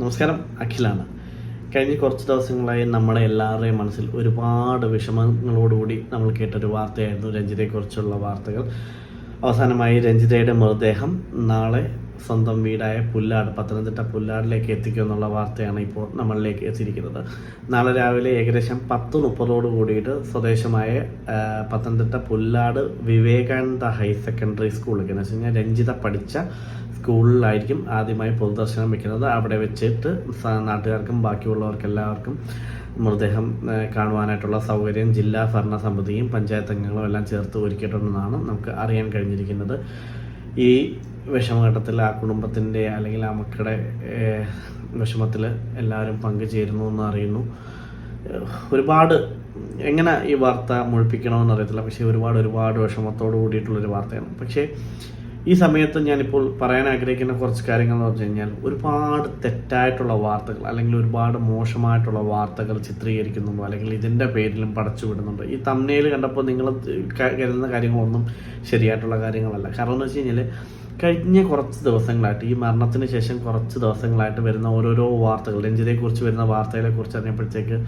നമസ്കാരം. അഖിലാണ്. കഴിഞ്ഞ കുറച്ച് ദിവസങ്ങളായി നമ്മുടെ എല്ലാവരുടെയും മനസ്സിൽ ഒരുപാട് വിഷമങ്ങളോടുകൂടി നമ്മൾ കേട്ടൊരു വാർത്തയായിരുന്നു. രഞ്ജിതയെക്കുറിച്ചുള്ള വാർത്തകൾ. അവസാനമായി രഞ്ജിതയുടെ മൃതദേഹം നാളെ സ്വന്തം വീടായ പുല്ലാട് പത്തനംതിട്ട പുല്ലാടിലേക്ക് എത്തിക്കുമെന്നുള്ള വാർത്തയാണ് ഇപ്പോൾ നമ്മളിലേക്ക് എത്തിയിരിക്കുന്നത്. നാളെ രാവിലെ ഏകദേശം പത്ത് മുപ്പതോട് കൂടിയിട്ട് സ്വദേശമായ പത്തനംതിട്ട പുല്ലാട് വിവേകാനന്ദ ഹയർ സെക്കൻഡറി സ്കൂളിലേക്ക്. എന്ന് വെച്ച് കഴിഞ്ഞാൽ രഞ്ജിത പഠിച്ച സ്കൂളിലായിരിക്കും ആദ്യമായി പൊതുദർശനം വെക്കുന്നത്. അവിടെ വെച്ചിട്ട് നാട്ടുകാർക്കും ബാക്കിയുള്ളവർക്ക് എല്ലാവർക്കും മൃതദേഹം കാണുവാനായിട്ടുള്ള സൗകര്യം ജില്ലാ ഭരണസമിതിയും പഞ്ചായത്ത് അംഗങ്ങളും എല്ലാം ചേർത്ത് ഒരുക്കിയിട്ടുണ്ടെന്നാണ് നമുക്ക് അറിയാൻ കഴിഞ്ഞിരിക്കുന്നത്. ഈ വിഷമഘട്ടത്തിൽ ആ കുടുംബത്തിന്റെ അല്ലെങ്കിൽ ആ മക്കളുടെ വിഷമത്തിൽ എല്ലാവരും പങ്കുചേരുന്നു എന്ന് അറിയുന്നു. ഒരുപാട് എങ്ങനെ ഈ വാർത്ത മുഴിപ്പിക്കണമെന്ന് അറിയത്തില്ല. പക്ഷേ ഒരുപാട് ഒരുപാട് വിഷമത്തോട് കൂടിയിട്ടുള്ളൊരു വാർത്തയാണ്. പക്ഷേ ഈ സമയത്ത് ഞാനിപ്പോൾ പറയാൻ ആഗ്രഹിക്കുന്ന കുറച്ച് കാര്യങ്ങൾ എന്ന് പറഞ്ഞു കഴിഞ്ഞാൽ ഒരുപാട് തെറ്റായിട്ടുള്ള വാർത്തകൾ അല്ലെങ്കിൽ ഒരുപാട് മോശമായിട്ടുള്ള വാർത്തകൾ ചിത്രീകരിക്കുന്നുണ്ടോ? അല്ലെങ്കിൽ ഇതിന്റെ പേരിലും പടച്ചു വിടുന്നുണ്ട് ഈ തമ്മനയിൽ കണ്ടപ്പോൾ നിങ്ങൾ കരുതുന്ന കാര്യങ്ങളൊന്നും ശരിയായിട്ടുള്ള കാര്യങ്ങളല്ല. കാരണം എന്ന് വെച്ച് കഴിഞ്ഞ കുറച്ച് ദിവസങ്ങളായിട്ട് ഈ മരണത്തിന് ശേഷം കുറച്ച് ദിവസങ്ങളായിട്ട് വരുന്ന ഓരോരോ വാർത്തകൾ രഞ്ജിതയെക്കുറിച്ച് വരുന്ന വാർത്തകളെ കുറിച്ച് അറിഞ്ഞപ്പോഴത്തേക്ക്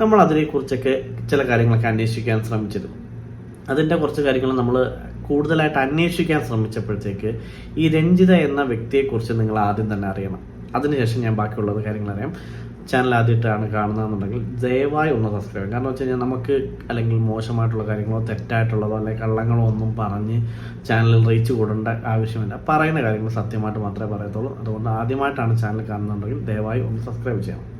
നമ്മൾ അതിനെക്കുറിച്ചൊക്കെ ചില കാര്യങ്ങളൊക്കെ അന്വേഷിക്കാൻ ശ്രമിച്ചിരുന്നു. അതിന്റെ കുറച്ച് കാര്യങ്ങൾ നമ്മൾ കൂടുതലായിട്ട് അന്വേഷിക്കാൻ ശ്രമിച്ചപ്പോഴത്തേക്ക് ഈ രഞ്ജിത എന്ന വ്യക്തിയെക്കുറിച്ച് നിങ്ങൾ ആദ്യം തന്നെ അറിയണം. അതിനുശേഷം ഞാൻ ബാക്കിയുള്ളത് കാര്യങ്ങൾ അറിയാം. ചാനൽ ആദ്യമായിട്ടാണ് കാണുന്നതെന്നുണ്ടെങ്കിൽ ദയവായി ഒന്ന് സബ്സ്ക്രൈബ് കാരണം വെച്ച് കഴിഞ്ഞാൽ നമുക്ക് അല്ലെങ്കിൽ മോശമായിട്ടുള്ള കാര്യങ്ങളോ തെറ്റായിട്ടുള്ളതോ അല്ലെങ്കിൽ കള്ളങ്ങളോ ഒന്നും പറഞ്ഞ് ചാനലിൽ റീച്ച് കൂടേണ്ട ആവശ്യമില്ല. പറയുന്ന കാര്യങ്ങൾ സത്യമായിട്ട് മാത്രമേ പറയത്തുള്ളൂ. അതുകൊണ്ട് ആദ്യമായിട്ടാണ് ചാനൽ കാണുന്നുണ്ടെങ്കിൽ ദയവായി ഒന്ന് സബ്സ്ക്രൈബ് ചെയ്യണം.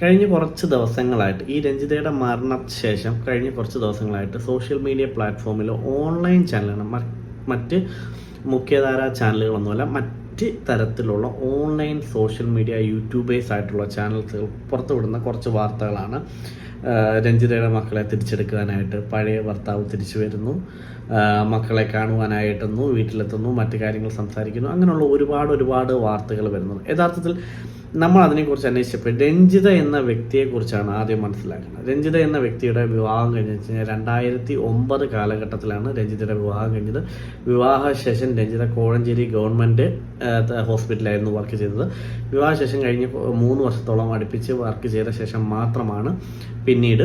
കഴിഞ്ഞ കുറച്ച് ദിവസങ്ങളായിട്ട് ഈ രഞ്ജിതയുടെ മരണശേഷം കഴിഞ്ഞ കുറച്ച് ദിവസങ്ങളായിട്ട് സോഷ്യൽ മീഡിയ പ്ലാറ്റ്ഫോമിൽ ഓൺലൈൻ ചാനലാണ് മറ്റ് മുഖ്യധാര ചാനലുകളൊന്നുമല്ല മറ്റ് തരത്തിലുള്ള ഓൺലൈൻ സോഷ്യൽ മീഡിയ യൂട്യൂബേഴ്സ് ആയിട്ടുള്ള ചാനൽസുകൾ പുറത്തുവിടുന്ന കുറച്ച് വാർത്തകളാണ് രഞ്ജിതയുടെ മക്കളെ തിരിച്ചെടുക്കാനായിട്ട് പഴയ ഭർത്താവ് തിരിച്ചു വരുന്നു. മക്കളെ കാണുവാനായിട്ടെന്നു വീട്ടിലെത്തുന്നു മറ്റു കാര്യങ്ങൾ സംസാരിക്കുന്നു. അങ്ങനെയുള്ള ഒരുപാട് ഒരുപാട് വാർത്തകൾ വരുന്നു യഥാർത്ഥത്തിൽ നമ്മൾ അതിനെക്കുറിച്ച് അന്വേഷിച്ചപ്പോൾ രഞ്ജിത എന്ന വ്യക്തിയെക്കുറിച്ചാണ് ആദ്യം മനസ്സിലാക്കുന്നത്. രഞ്ജിത എന്ന വ്യക്തിയുടെ വിവാഹം കഴിഞ്ഞ് വെച്ച് കഴിഞ്ഞാൽ രണ്ടായിരത്തി ഒമ്പത് കാലഘട്ടത്തിലാണ് രഞ്ജിതയുടെ വിവാഹം കഴിഞ്ഞത്. വിവാഹ വിവാഹശേഷം രഞ്ജിത കോഴഞ്ചേരി ഗവൺമെന്റ് ഹോസ്പിറ്റലായിരുന്നു വർക്ക് ചെയ്തത്. വിവാഹ ശേഷം കഴിഞ്ഞ് മൂന്ന് വർഷത്തോളം അടുപ്പിച്ച് വർക്ക് ചെയ്ത ശേഷം മാത്രമാണ് പിന്നീട്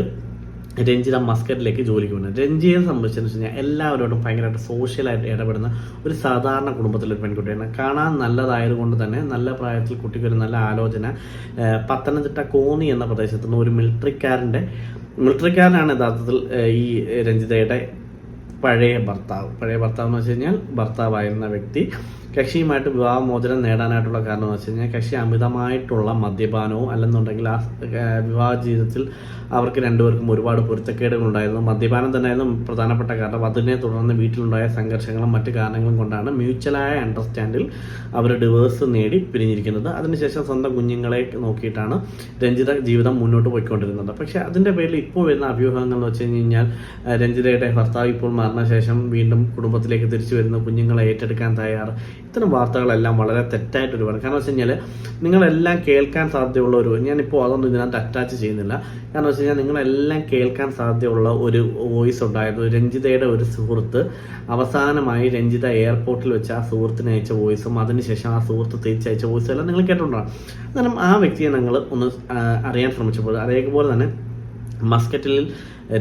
രഞ്ജിത മസ്കറ്റിലേക്ക് ജോലിക്ക് പോകുന്നത് രഞ്ജിയെ സംബന്ധിച്ചെന്ന് വെച്ച് കഴിഞ്ഞാൽ എല്ലാവരോടും ഭയങ്കരമായിട്ട് സോഷ്യലായിട്ട് ഇടപെടുന്ന ഒരു സാധാരണ കുടുംബത്തിലൊരു പെൺകുട്ടിയാണ്. കാണാൻ നല്ലതായതുകൊണ്ട് തന്നെ നല്ല പ്രായത്തിൽ കുട്ടിക്ക് ഒരു നല്ല ആലോചന പത്തനംതിട്ട കോന്നി എന്ന പ്രദേശത്തു നിന്ന് ഒരു മിലിറ്ററിക്കാരന്റെ മിലിറ്ററിക്കാരനാണ് യഥാർത്ഥത്തിൽ ഈ രഞ്ജിതയുടെ പഴയ ഭർത്താവ്. പഴയ ഭർത്താവ് എന്ന് വെച്ച് കഴിഞ്ഞാൽ ഭർത്താവായിരുന്ന വ്യക്തി. കക്ഷിയുമായിട്ട് വിവാഹമോചനം നേടാനായിട്ടുള്ള കാരണം എന്ന് വെച്ച് കഴിഞ്ഞാൽ കക്ഷി അമിതമായിട്ടുള്ള മദ്യപാനവും അല്ലെന്നുണ്ടെങ്കിൽ ആ വിവാഹ ജീവിതത്തിൽ അവർക്ക് രണ്ടുപേർക്കും ഒരുപാട് പൊരുത്തക്കേടുകൾ ഉണ്ടായിരുന്നു. മദ്യപാനം തന്നെയായിരുന്നു പ്രധാനപ്പെട്ട കാരണം. അതിനെ തുടർന്ന് വീട്ടിലുണ്ടായ സംഘർഷങ്ങളും മറ്റു കാരണങ്ങളും കൊണ്ടാണ് മ്യൂച്വലായ അണ്ടർസ്റ്റാൻഡിൽ അവർ ഡിവേഴ്സ് നേടി പിരിഞ്ഞിരിക്കുന്നത്. അതിനുശേഷം സ്വന്തം കുഞ്ഞുങ്ങളെ നോക്കിയിട്ടാണ് രഞ്ജിത ജീവിതം മുന്നോട്ട് പോയിക്കൊണ്ടിരുന്നത്. പക്ഷേ അതിന്റെ പേരിൽ ഇപ്പോൾ വരുന്ന അഭ്യൂഹങ്ങൾ എന്ന് വെച്ച് കഴിഞ്ഞാൽ രഞ്ജിതയുടെ ഭർത്താവ് ഇപ്പോൾ മരണശേഷം വീണ്ടും കുടുംബത്തിലേക്ക് തിരിച്ചു വരുന്നു. കുഞ്ഞുങ്ങളെ ഏറ്റെടുക്കാൻ തയ്യാറ്. ഇത്തരം വാർത്തകളെല്ലാം വളരെ തെറ്റായിട്ട് ഒരുപാട് കാരണം വെച്ച് കഴിഞ്ഞാൽ നിങ്ങളെല്ലാം കേൾക്കാൻ സാധ്യതയുള്ള ഒരു ഞാനിപ്പോൾ അതൊന്നും ഇതിനകത്ത് അറ്റാച്ച് ചെയ്യുന്നില്ല. കാരണം വെച്ച് കഴിഞ്ഞാൽ നിങ്ങളെല്ലാം കേൾക്കാൻ സാധ്യതയുള്ള ഒരു വോയിസ് ഉണ്ടായിരുന്നു. രഞ്ജിതയുടെ ഒരു സുഹൃത്ത്. അവസാനമായി രഞ്ജിത എയർപോർട്ടിൽ വെച്ച് ആ സുഹൃത്തിന് അയച്ച വോയിസും അതിനുശേഷം ആ സുഹൃത്ത് തിരിച്ചയച്ച വോയിസും എല്ലാം നിങ്ങൾ കേട്ടിട്ടുണ്ടാകും അന്നേരം ആ വ്യക്തിയെ നിങ്ങൾ ഒന്ന് അറിയാൻ ശ്രമിച്ചപ്പോൾ അതേപോലെ തന്നെ മസ്കറ്റിൽ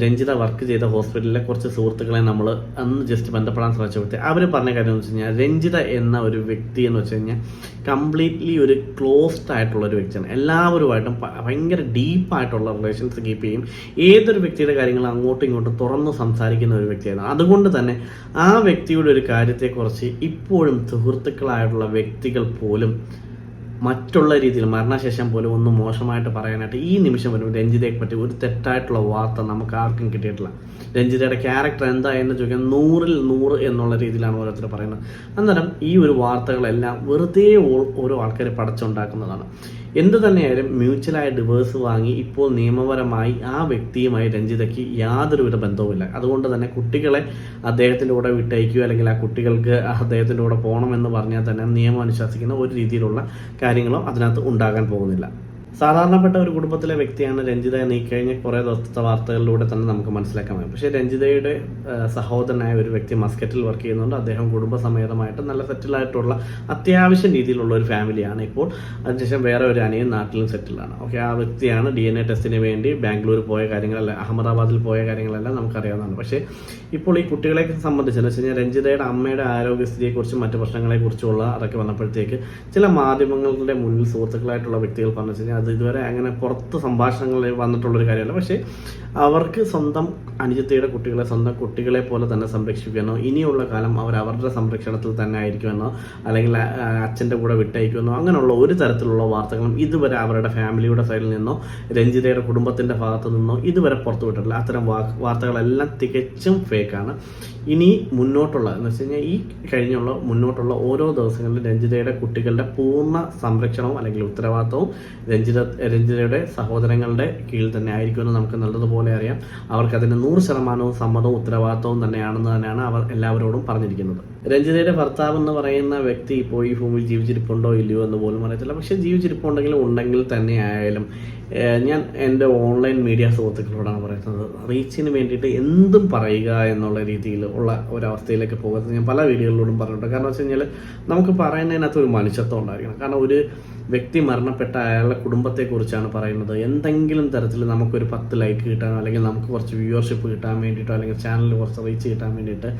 രഞ്ജിത വർക്ക് ചെയ്ത ഹോസ്പിറ്റലിലെ കുറച്ച് സുഹൃത്തുക്കളെ നമ്മൾ അന്ന് ജസ്റ്റ് ബന്ധപ്പെടാൻ ശ്രമിച്ചപ്പോഴത്തെ അവർ പറഞ്ഞ കാര്യം എന്ന് വെച്ച് കഴിഞ്ഞാൽ രഞ്ജിത എന്ന ഒരു വ്യക്തി എന്ന് വെച്ച് കഴിഞ്ഞാൽ കംപ്ലീറ്റ്ലി ഒരു ക്ലോസ്ഡ് ആയിട്ടുള്ള ഒരു വ്യക്തിയാണ്. എല്ലാവരുമായിട്ടും ഭയങ്കര ഡീപ്പായിട്ടുള്ള റിലേഷൻസ് കീപ്പ് ചെയ്യും. ഏതൊരു വ്യക്തിയുടെ കാര്യങ്ങൾ അങ്ങോട്ടും ഇങ്ങോട്ടും തുറന്ന് സംസാരിക്കുന്ന ഒരു വ്യക്തിയാണ് അതുകൊണ്ട് തന്നെ ആ വ്യക്തിയുടെ ഒരു കാര്യത്തെക്കുറിച്ച് ഇപ്പോഴും സുഹൃത്തുക്കളായിട്ടുള്ള വ്യക്തികൾ പോലും മറ്റുള്ള രീതിയിൽ മരണശേഷം പോലും ഒന്നും മോശമായിട്ട് പറയാനായിട്ട് ഈ നിമിഷം വരും രഞ്ജിതയെ പറ്റി ഒരു തെറ്റായിട്ടുള്ള വാർത്ത നമുക്ക് ആർക്കും കിട്ടിയിട്ടില്ല. രഞ്ജിതയുടെ ക്യാരക്ടർ എന്താ എന്ന് ചോദിക്കാൻ നൂറിൽ നൂറ് എന്നുള്ള രീതിയിലാണ് ഓരോരുത്തർ പറയുന്നത്. അന്നേരം ഈ ഒരു വാർത്തകളെല്ലാം വെറുതെ ഓരോ ആൾക്കാർ പടച്ചുണ്ടാക്കുന്നതാണ്. എന്ത് തന്നെയായാലും മ്യൂച്വലായ ഡിവേഴ്സ് വാങ്ങി ഇപ്പോൾ നിയമപരമായി ആ വ്യക്തിയുമായി രഞ്ജിതയ്ക്ക് യാതൊരുവിധ ബന്ധവുമില്ല. അതുകൊണ്ട് തന്നെ കുട്ടികളെ അദ്ദേഹത്തിന്റെ കൂടെ വിട്ടയക്കുക അല്ലെങ്കിൽ ആ കുട്ടികൾക്ക് അദ്ദേഹത്തിന്റെ കൂടെ പോകണമെന്ന് പറഞ്ഞാൽ തന്നെ നിയമം അനുശാസിക്കുന്ന ഒരു രീതിയിലുള്ള കാര്യങ്ങളോ അതിനകത്ത് ഉണ്ടാകാൻ പോകുന്നില്ല. സാധാരണപ്പെട്ട ഒരു കുടുംബത്തിലെ വ്യക്തിയാണ് രഞ്ജിത എന്ന് ഈ കഴിഞ്ഞ കുറേ ദിവസത്തെ വാർത്തകളിലൂടെ തന്നെ നമുക്ക് മനസ്സിലാക്കാൻ പറ്റും. പക്ഷേ രഞ്ജിതയുടെ സഹോദരനായ ഒരു വ്യക്തി മസ്കറ്റിൽ വർക്ക് ചെയ്യുന്നുണ്ട്. അദ്ദേഹം കുടുംബസമേതമായിട്ട് നല്ല സെറ്റിലായിട്ടുള്ള അത്യാവശ്യം രീതിയിലുള്ള ഒരു ഫാമിലിയാണ് ഇപ്പോൾ. അതിനുശേഷം വേറെ ഒരു അനിയൻ നാട്ടിലും സെറ്റിലാണ്. ഓക്കെ ആ വ്യക്തിയാണ് ഡി എൻ എ ടെസ്റ്റിന് വേണ്ടി ബാംഗ്ലൂർ പോയ കാര്യങ്ങളെല്ലാം അഹമ്മദാബാദിൽ പോയ കാര്യങ്ങളെല്ലാം നമുക്കറിയാവുന്നതാണ്. പക്ഷേ ഇപ്പോൾ ഈ കുട്ടികളെ സംബന്ധിച്ച് എന്ന് വെച്ച് കഴിഞ്ഞാൽ രഞ്ജിതയുടെ അമ്മയുടെ ആരോഗ്യസ്ഥിതിയെക്കുറിച്ചും മറ്റു പ്രശ്നങ്ങളെക്കുറിച്ചുള്ള അതൊക്കെ വന്നപ്പോഴത്തേക്ക് ചില മാധ്യമങ്ങളുടെ മുന്നിൽ സുഹൃത്തുക്കളായിട്ടുള്ള വ്യക്തികൾ പറഞ്ഞു അത് ഇതുവരെ അങ്ങനെ പുറത്ത് സംഭാഷണങ്ങളിൽ വന്നിട്ടുള്ളൊരു കാര്യമല്ല. പക്ഷേ അവർക്ക് സ്വന്തം അനുജത്തിയുടെ കുട്ടികളെ സ്വന്തം കുട്ടികളെ പോലെ തന്നെ സംരക്ഷിക്കുമെന്നോ ഇനിയുള്ള കാലം അവർ അവരുടെ സംരക്ഷണത്തിൽ തന്നെ ആയിരിക്കുമെന്നോ അല്ലെങ്കിൽ അച്ഛന്റെ കൂടെ വിട്ടയക്കുമെന്നോ അങ്ങനെയുള്ള ഒരു തരത്തിലുള്ള വാർത്തകളും ഇതുവരെ അവരുടെ ഫാമിലിയുടെ സൈഡിൽ നിന്നോ രഞ്ജിതയുടെ കുടുംബത്തിന്റെ ഭാഗത്തു നിന്നോ ഇതുവരെ പുറത്തു വിട്ടിട്ടില്ല. അത്തരം വാർത്തകളെല്ലാം തികച്ചും ഫേക്കാണ്. ഇനി മുന്നോട്ടുള്ള എന്ന് വെച്ച് കഴിഞ്ഞാൽ ഈ കഴിഞ്ഞുള്ള മുന്നോട്ടുള്ള ഓരോ ദിവസങ്ങളിലും രഞ്ജിതയുടെ കുട്ടികളുടെ പൂർണ സംരക്ഷണവും അല്ലെങ്കിൽ ഉത്തരവാദിത്തവും രഞ്ജിത രഞ്ജിതയുടെ സഹോദരങ്ങളുടെ കീഴിൽ തന്നെ ആയിരിക്കുമെന്ന് നമുക്ക് നല്ലതുപോലെ അറിയാം. അവർക്ക് അതിന് നൂറ് ശതമാനവും സമ്മതവും ഉത്തരവാദിത്വവും തന്നെയാണെന്ന് തന്നെയാണ് അവർ എല്ലാവരോടും പറഞ്ഞിരിക്കുന്നത്. രഞ്ജിതയുടെ ഭർത്താവ് എന്ന് പറയുന്ന വ്യക്തി ഇപ്പോൾ ഈ ഭൂമിയിൽ ജീവിച്ചിരിപ്പുണ്ടോ ഇല്ലയോ എന്ന് പോലും അറിയത്തില്ല. പക്ഷേ ജീവിച്ചിരിപ്പുണ്ടെങ്കിലും ഉണ്ടെങ്കിൽ തന്നെ ആയാലും ഞാൻ എന്റെ ഓൺലൈൻ മീഡിയ സുഹൃത്തുക്കളോടാണ് പറയുന്നത് റീച്ചിന് വേണ്ടിയിട്ട് എന്തും പറയുക എന്നുള്ള രീതിയിൽ ഉള്ള ഒരവസ്ഥയിലേക്ക് പോകുന്നത് ഞാൻ പല വീഡിയോകളിലൂടെ പറഞ്ഞിട്ടുണ്ട്. കാരണം വെച്ച് കഴിഞ്ഞാൽ നമുക്ക് പറയുന്നതിനകത്ത് ഒരു മനുഷ്യത്വം ഉണ്ടായിരിക്കണം. കാരണം ഒരു വ്യക്തി മരണപ്പെട്ട അയാളുടെ കുടുംബത്തെക്കുറിച്ചാണ് പറയുന്നത്. എന്തെങ്കിലും തരത്തിൽ നമുക്കൊരു പത്ത് ലൈക്ക് കിട്ടാനോ അല്ലെങ്കിൽ നമുക്ക് കുറച്ച് വ്യൂവർഷിപ്പ് കിട്ടാൻ വേണ്ടിയിട്ടോ അല്ലെങ്കിൽ ചാനലിൽ കുറച്ച് റീച്ച് കിട്ടാൻ വേണ്ടിയിട്ട്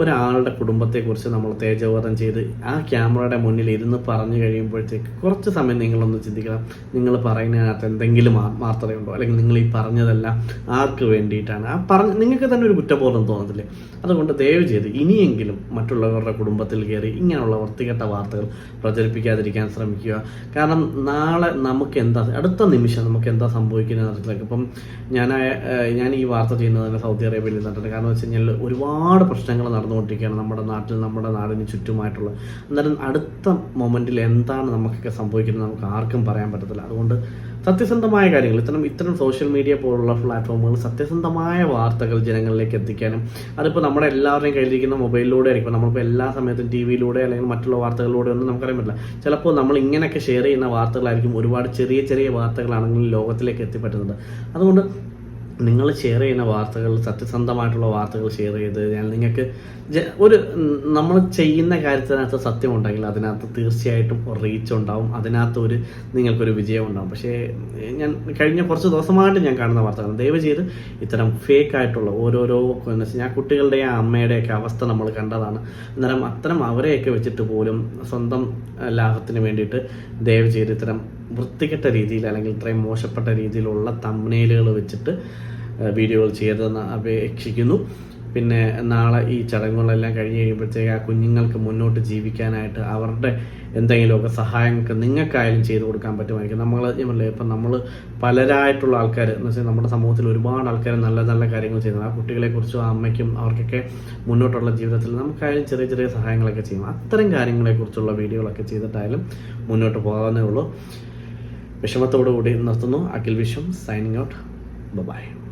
ഒരാളുടെ കുടുംബത്തെക്കുറിച്ച് നമ്മൾ തേജോവധം ചെയ്ത് ആ ക്യാമറയുടെ മുന്നിൽ ഇരുന്ന് പറഞ്ഞു കഴിയുമ്പോഴത്തേക്ക് കുറച്ച് സമയം നിങ്ങളൊന്ന് ചിന്തിക്കണം. നിങ്ങൾ പറയുന്നതിനകത്ത് എന്തെങ്കിലും ആത്മാർത്ഥതയുണ്ടോ? അല്ലെങ്കിൽ നിങ്ങൾ ഈ പറഞ്ഞതെല്ലാം ആർക്ക് വേണ്ടിയിട്ടാണ്? ആ പറഞ്ഞ നിങ്ങൾക്ക് തന്നെ ഒരു കുറ്റബോധം തോന്നത്തില്ലേ? അതുകൊണ്ട് ദയവ് ചെയ്ത് ഇനിയെങ്കിലും മറ്റുള്ളവരുടെ കുടുംബത്തിൽ കയറി ഇങ്ങനെയുള്ള വൃത്തികെട്ട വാർത്തകൾ പ്രചരിപ്പിക്കാതിരിക്കാൻ ശ്രമിക്കുക. കാരണം നാളെ നമുക്ക് എന്താ അടുത്ത നിമിഷം നമുക്ക് എന്താ സംഭവിക്കുന്നത് നടത്തിലേക്ക് ഇപ്പം ഞാൻ ഞാൻ ഈ വാർത്ത ചെയ്യുന്നത് തന്നെ സൗദി അറേബ്യയിൽ നിന്നിട്ടുണ്ട് കാരണം വെച്ച് കഴിഞ്ഞാൽ ഒരുപാട് പ്രശ്നങ്ങൾ നടന്നുകൊണ്ടിരിക്കുകയാണ് നമ്മുടെ നാട്ടിൽ നമ്മുടെ നാടിന് ചുറ്റുമായിട്ടുള്ള. എന്നാലും അടുത്ത മൊമെന്റിൽ എന്താണ് നമുക്കൊക്കെ സംഭവിക്കുന്നത് നമുക്ക് ആർക്കും പറയാൻ പറ്റത്തില്ല. അതുകൊണ്ട് സത്യസന്ധമായ കാര്യങ്ങൾ ഇത്തരം ഇത്തരം സോഷ്യൽ മീഡിയ പോലുള്ള പ്ലാറ്റ്ഫോമുകൾ സത്യസന്ധമായ വാർത്തകൾ ജനങ്ങളിലേക്ക് എത്തിക്കാനും അതിപ്പോൾ നമ്മുടെ എല്ലാവരുടെയും കയ്യിലിരിക്കുന്ന മൊബൈലിലൂടെ ആയിരിക്കും. നമ്മളിപ്പോൾ എല്ലാ സമയത്തും ടി വിയിലൂടെ അല്ലെങ്കിൽ മറ്റുള്ള വാർത്തകളിലൂടെ ഒന്നും നമുക്കറിയാൻ പറ്റില്ല. ചിലപ്പോൾ നമ്മൾ ഇങ്ങനെയൊക്കെ ഷെയർ ചെയ്യുന്ന വാർത്തകളായിരിക്കും ഒരുപാട് ചെറിയ ചെറിയ വാർത്തകളാണെങ്കിലും ലോകത്തിലേക്ക് എത്തിപ്പറ്റുന്നത്. അതുകൊണ്ട് നിങ്ങൾ ഷെയർ ചെയ്യുന്ന വാർത്തകൾ സത്യസന്ധമായിട്ടുള്ള വാർത്തകൾ ഷെയർ ചെയ്ത് കഴിഞ്ഞാൽ നിങ്ങൾക്ക് ഒരു നമ്മൾ ചെയ്യുന്ന കാര്യത്തിനകത്ത് സത്യമുണ്ടെങ്കിൽ അതിനകത്ത് തീർച്ചയായിട്ടും റീച്ച് ഉണ്ടാവും. അതിനകത്ത് ഒരു നിങ്ങൾക്കൊരു വിജയം ഉണ്ടാവും. പക്ഷേ ഞാൻ കഴിഞ്ഞ കുറച്ച് ദിവസമായിട്ട് ഞാൻ കാണുന്ന വാർത്തകൾ ദയവ് ചെയ്ത് ഇത്തരം ഫേക്ക് ആയിട്ടുള്ള ഓരോരോ എന്ന് വെച്ചാൽ ഞാൻ കുട്ടികളുടെ അമ്മയുടെയൊക്കെ അവസ്ഥ നമ്മൾ കണ്ടതാണ്. അന്നേരം അത്തരം അവരെയൊക്കെ വെച്ചിട്ട് പോലും സ്വന്തം ലാഭത്തിന് വേണ്ടിയിട്ട് ദയവ് ചെയ്ത് ഇത്തരം വൃത്തികെട്ട രീതിയിൽ അല്ലെങ്കിൽ ഇത്രയും മോശപ്പെട്ട രീതിയിലുള്ള തമ്മിലുകൾ വെച്ചിട്ട് വീഡിയോകൾ ചെയ്തതെന്ന് അപേക്ഷിക്കുന്നു. പിന്നെ നാളെ ഈ ചടങ്ങുകളെല്ലാം കഴിഞ്ഞ് കഴിയുമ്പോഴത്തേക്ക് ആ കുഞ്ഞുങ്ങൾക്ക് മുന്നോട്ട് ജീവിക്കാനായിട്ട് അവരുടെ എന്തെങ്കിലുമൊക്കെ സഹായങ്ങൾക്ക് നിങ്ങൾക്കായാലും ചെയ്തു കൊടുക്കാൻ പറ്റുമായിരിക്കും. നമ്മൾ ഞാൻ ഇപ്പം നമ്മൾ പലരായിട്ടുള്ള ആൾക്കാർ എന്ന് വെച്ചാൽ നമ്മുടെ സമൂഹത്തിൽ ഒരുപാട് ആൾക്കാർ നല്ല നല്ല കാര്യങ്ങൾ ചെയ്യുന്നത് ആ കുട്ടികളെക്കുറിച്ചും ആ അമ്മയ്ക്കും അവർക്കൊക്കെ മുന്നോട്ടുള്ള ജീവിതത്തിൽ നമുക്കായാലും ചെറിയ ചെറിയ സഹായങ്ങളൊക്കെ ചെയ്യും. അത്തരം കാര്യങ്ങളെക്കുറിച്ചുള്ള വീഡിയോകളൊക്കെ ചെയ്തിട്ടായാലും മുന്നോട്ട് പോകാവുന്നേ ഉള്ളൂ. വിഷമത്തോടു കൂടി നിർത്തുന്നു. Akhil Vishwam signing out bye